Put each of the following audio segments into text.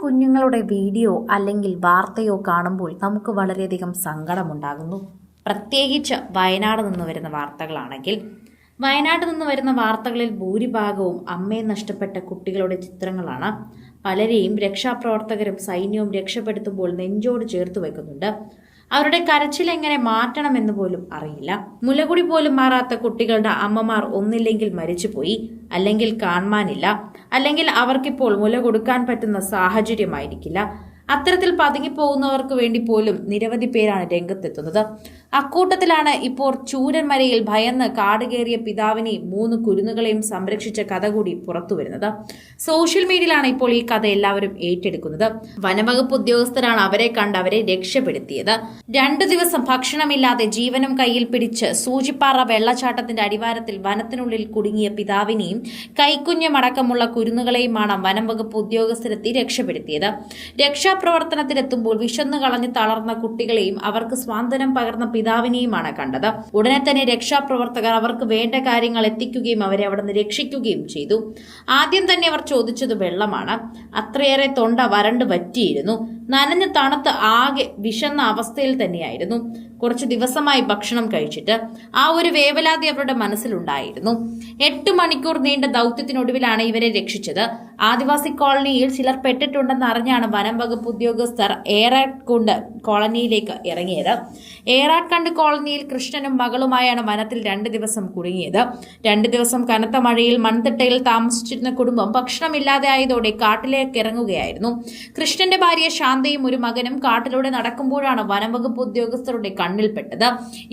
കുഞ്ഞുങ്ങളുടെ വീഡിയോ അല്ലെങ്കിൽ വാർത്തയോ കാണുമ്പോൾ നമുക്ക് വളരെയധികം സങ്കടമുണ്ടാകുന്നു. പ്രത്യേകിച്ച് വയനാട് നിന്ന് വരുന്ന വാർത്തകളാണെങ്കിൽ വയനാട് നിന്ന് വരുന്ന വാർത്തകളിൽ ഭൂരിഭാഗവും അമ്മയെ നഷ്ടപ്പെട്ട കുട്ടികളുടെ ചിത്രങ്ങളാണ്. പലരെയും രക്ഷാപ്രവർത്തകരും സൈന്യവും രക്ഷപ്പെടുത്തുമ്പോൾ നെഞ്ചോട് ചേർത്ത് വെക്കുന്നുണ്ട് അവരുടെ കരച്ചിൽ എങ്ങനെ മാറ്റണമെന്ന് പോലും അറിയില്ല. മുലകുടി പോലും മാറാത്ത കുട്ടികളുടെ അമ്മമാർ ഒന്നില്ലെങ്കിൽ മരിച്ചുപോയി അല്ലെങ്കിൽ കാണാനില്ല അല്ലെങ്കിൽ അവർക്കിപ്പോൾ മുല കൊടുക്കാൻ പറ്റുന്ന സാഹചര്യമായിരിക്കില്ല. അത്തരത്തിൽ പതുങ്ങിപ്പോകുന്നവർക്ക് വേണ്ടി പോലും നിരവധി പേരാണ് രംഗത്തെത്തുന്നത്. അക്കൂട്ടത്തിലാണ് ഇപ്പോൾ ചൂരന്മരയിൽ ഭയന്ന് കാടുകേറിയ പിതാവിനെയും മൂന്ന് കുരുന്നുകളെയും സംരക്ഷിച്ച കഥ കൂടി പുറത്തു പുറത്തുവരുന്നത് സോഷ്യൽ മീഡിയയിലാണ് ഇപ്പോൾ ഈ കഥ എല്ലാവരും ഏറ്റെടുക്കുന്നത്. വനവകുപ്പ് ഉദ്യോഗസ്ഥരാണ് അവരെ കണ്ട് അവരെ രക്ഷപ്പെടുത്തിയത്. രണ്ടു ദിവസം ഭക്ഷണമില്ലാതെ ജീവനും കയ്യിൽ പിടിച്ച് സൂചിപ്പാറ വെള്ളച്ചാട്ടത്തിന്റെ അടിവാരത്തിൽ വനത്തിനുള്ളിൽ കുടുങ്ങിയ പിതാവിനെയും കൈക്കുഞ്ഞമടക്കമുള്ള കുരുന്നുകളെയുമാണ് വനംവകുപ്പ് ഉദ്യോഗസ്ഥരെത്തി രക്ഷപ്പെടുത്തിയത്. രക്ഷാപ്രവർത്തനത്തിനെത്തുമ്പോൾ വിശന്നു കളഞ്ഞ് തളർന്ന കുട്ടികളെയും അവർക്ക് സ്വാന്തനം പകർന്ന പിതാവിനെയുമാണ് കണ്ടത്. ഉടനെ തന്നെ രക്ഷാപ്രവർത്തകർ അവർക്ക് വേണ്ട കാര്യങ്ങൾ എത്തിക്കുകയും അവരെ അവിടെ നിന്ന് രക്ഷിക്കുകയും ചെയ്തു. ആദ്യം തന്നെ അവർ ചോദിച്ചത് വെള്ളമാണ്. അത്രയേറെ തൊണ്ട വരണ്ട് പറ്റിയിരുന്നു നനഞ്ഞ് തണുത്ത് ആകെ വിശന്ന അവസ്ഥയിൽ തന്നെയായിരുന്നു. കുറച്ച് ദിവസമായി ഭക്ഷണം കഴിച്ചിട്ട് ആ ഒരു വേവലാതി അവരുടെ മനസ്സിലുണ്ടായിരുന്നു. എട്ട് മണിക്കൂർ നീണ്ട ദൗത്യത്തിനൊടുവിലാണ് ഇവരെ രക്ഷിച്ചത്. ആദിവാസി കോളനിയിൽ ചിലർ പെട്ടിട്ടുണ്ടെന്ന് അറിഞ്ഞാണ് വനം വകുപ്പ് ഉദ്യോഗസ്ഥർ ഏറാട്ട്കുണ്ട് കോളനിയിലേക്ക് ഇറങ്ങിയത്. ഏറാട്ട്കണ്ട് കോളനിയിൽ കൃഷ്ണനും മകളുമായാണ് വനത്തിൽ രണ്ട് ദിവസം കുടുങ്ങിയത്. രണ്ട് ദിവസം കനത്ത മഴയിൽ മൺതിട്ടയിൽ താമസിച്ചിരുന്ന കുടുംബം ഭക്ഷണമില്ലാതെ ആയതോടെ കാട്ടിലേക്ക് ഇറങ്ങുകയായിരുന്നു. കൃഷ്ണന്റെ ഭാര്യ ശാന്തയും ഒരു മകനും കാട്ടിലൂടെ നടക്കുമ്പോഴാണ് വനം വകുപ്പ് ഉദ്യോഗസ്ഥരുടെ കണ്ണിൽപ്പെട്ടത്.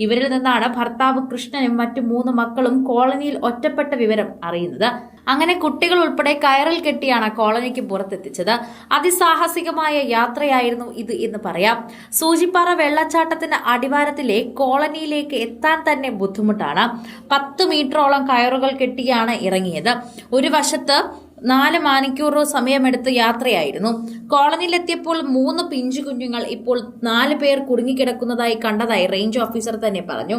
ഇവരിൽ നിന്നാണ് ഭർത്താവ് കൃഷ്ണനും മറ്റു മൂന്ന് മക്കളും കോളനിയിൽ ഒറ്റപ്പെട്ട വിവരം അറിയുന്നത്. അങ്ങനെ കുട്ടികൾ ഉൾപ്പെടെ കയറിൽ കെട്ടിയാണ് കോളനിക്ക് പുറത്തെത്തിച്ചത്. അതിസാഹസികമായ യാത്രയായിരുന്നു ഇത് എന്ന് പറയാം. സൂചിപ്പാറ വെള്ളച്ചാട്ടത്തിന്റെ അടിവാരത്തിലെ കോളനിയിലേക്ക് എത്താൻ തന്നെ ബുദ്ധിമുട്ടാണ്. പത്ത് മീറ്ററോളം കയറുകൾ കെട്ടിയാണ് ഇറങ്ങിയത്. ഒരു വശത്ത് നാല് മണിക്കൂർ സമയമെടുത്ത് യാത്രയായിരുന്നു. കോളനിയിലെത്തിയപ്പോൾ മൂന്ന് പിഞ്ചു കുഞ്ഞുങ്ങൾ ഇപ്പോൾ നാല് പേർ കുടുങ്ങിക്കിടക്കുന്നതായി കണ്ടതായി റേഞ്ച് ഓഫീസർ തന്നെ പറഞ്ഞു.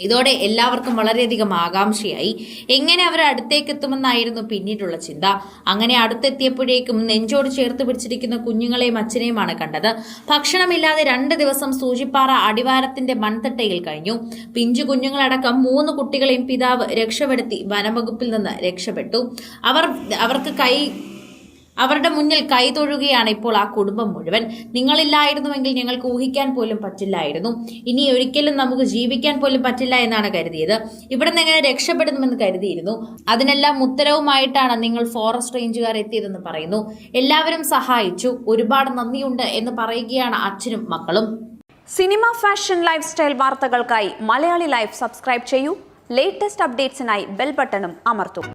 ഇതോടെ എല്ലാവർക്കും വളരെയധികം ആകാംക്ഷയായി. എങ്ങനെ അവർ അടുത്തേക്ക് എത്തുമെന്നായിരുന്നു പിന്നീടുള്ള ചിന്ത. അങ്ങനെ അടുത്തെത്തിയപ്പോഴേക്കും നെഞ്ചോട് ചേർത്ത് പിടിച്ചിരിക്കുന്ന കുഞ്ഞുങ്ങളെയും അച്ഛനെയുമാണ് കണ്ടത്. ഭക്ഷണമില്ലാതെ രണ്ട് ദിവസം സൂചിപ്പാറ അടിവാരത്തിന്റെ മൺതട്ടയിൽ കഴിഞ്ഞു. പിഞ്ചു കുഞ്ഞുങ്ങളടക്കം മൂന്ന് കുട്ടികളെയും പിതാവ് രക്ഷപ്പെടുത്തി വനംവകുപ്പിൽ നിന്ന് രക്ഷപ്പെട്ടു. അവർ അവർക്ക് കൈ അവരുടെ മുന്നിൽ കൈതൊഴുകയാണ് ഇപ്പോൾ ആ കുടുംബം മുഴുവൻ. നിങ്ങളില്ലായിരുന്നുവെങ്കിൽ ഞങ്ങൾക്ക് ഊഹിക്കാൻ പോലും പറ്റില്ലായിരുന്നു. ഇനി ഒരിക്കലും നമുക്ക് ജീവിക്കാൻ പോലും പറ്റില്ല എന്നാണ് കരുതിയത്. ഇവിടെ നിന്ന് എങ്ങനെ രക്ഷപ്പെടുന്നുവെന്ന് കരുതിയിരുന്നു. അതിനെല്ലാം ഉത്തരവുമായിട്ടാണ് നിങ്ങൾ ഫോറസ്റ്റ് റേഞ്ചുകാർ എത്തിയതെന്ന് പറയുന്നു. എല്ലാവരും സഹായിച്ചു. ഒരുപാട് നന്ദിയുണ്ട് എന്ന് പറയുകയാണ് അച്ഛനും മക്കളും. സിനിമ ഫാഷൻ ലൈഫ് സ്റ്റൈൽ വാർത്തകൾക്കായി മലയാളി ലൈഫ് സബ്സ്ക്രൈബ് ചെയ്യൂ. ലേറ്റസ്റ്റ് അപ്ഡേറ്റ്സിനായി ബെൽ ബട്ടണും അമർത്തും.